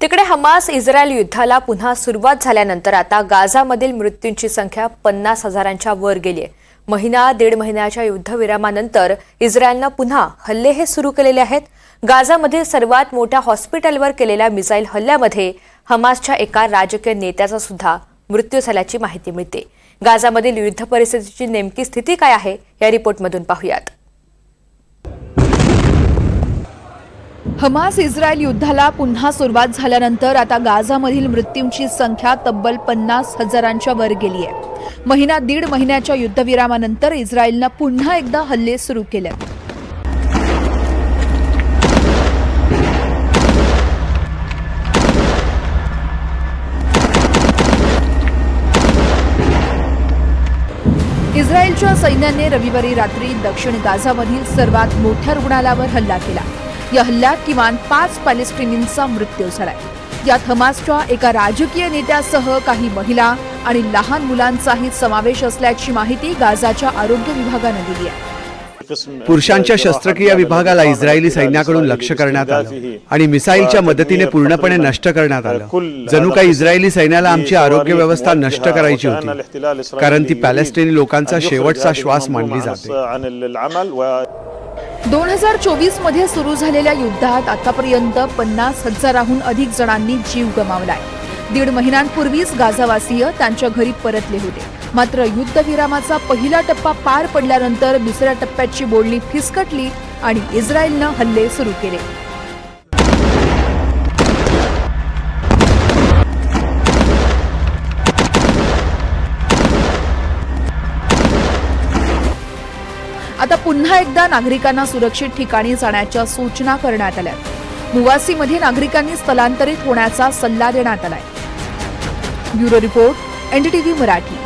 तिकडे Hamas Israel युद्धाला पुन्हा सुरुवात झाल्यानंतर आता गाझामधील मृत्यूंची संख्या पन्नास हजारांच्या वर गेली आहे. महिना दीड महिन्याच्या युद्धविरामानंतर इस्रायलनं पुन्हा हल्ले हे सुरू केलेले आहेत. गाझामधील सर्वात मोठ्या हॉस्पिटलवर केलेल्या मिसाईल हल्ल्यामध्ये हमासच्या एका राजकीय नेत्याचा सुद्धा मृत्यू झाल्याची माहिती मिळते. गाझामधील युद्ध परिस्थितीची नेमकी स्थिती काय आहे या रिपोर्टमधून पाहूयात. हमास इस्रायल युद्धाला पुन्हा सुरुवात झाल्यानंतर आता गाझामधील मृत्यूंची संख्या तब्बल पन्नास हजारांच्या वर गेली आहे. महिना दीड महिन्याच्या युद्धविरामानंतर इस्रायलनं पुन्हा एकदा हल्ले सुरू केले. इस्रायलच्या सैन्याने रविवारी रात्री दक्षिण गाझामधील सर्वात मोठ्या रुग्णालयावर हल्ला केला. या हल्ल्यात किमान पाच पॅलेस्टिनींचा मृत्यू झालाय. यात हमासच्या एका राजकीय नेत्यासह काही महिला आणि लहान मुलांचाही समावेश असल्याची माहिती गाझाच्या आरोग्य विभागानं दिली आहे. पुरुषांच्या शस्त्रक्रिया विभागाला इस्रायली सैन्याकडून लक्ष करण्यात आलं आणि मिसाईलच्या मदतीने पूर्णपणे नष्ट करण्यात आलं. जणू काही इस्रायली सैन्याला आमची आरोग्य व्यवस्था नष्ट करायची होती कारण ती पॅलेस्टिनी लोकांचा शेवटचा श्वास मानली जाते. दोन हजार चोवीसमध्ये सुरू झालेल्या युद्धात आतापर्यंत पन्नास हजाराहून अधिक जणांनी जीव गमावलाय. दीड महिन्यांपूर्वीच गाझावासीय त्यांच्या घरी परतले होते. मात्र युद्धविरामाचा पहिला टप्पा पार पडल्यानंतर दुसऱ्या टप्प्याची बोलणी फिसकटली आणि इस्रायलनं हल्ले सुरू केले. आता पुन्हा एकदा नागरिकांना सुरक्षित ठिकाणी जाण्याच्या सूचना करण्यात आल्या. मुवासीमध्ये नागरिकांनी स्थलांतरित होण्याचा सल्ला देण्यात आलाय. Bureau report NDTV Marathi.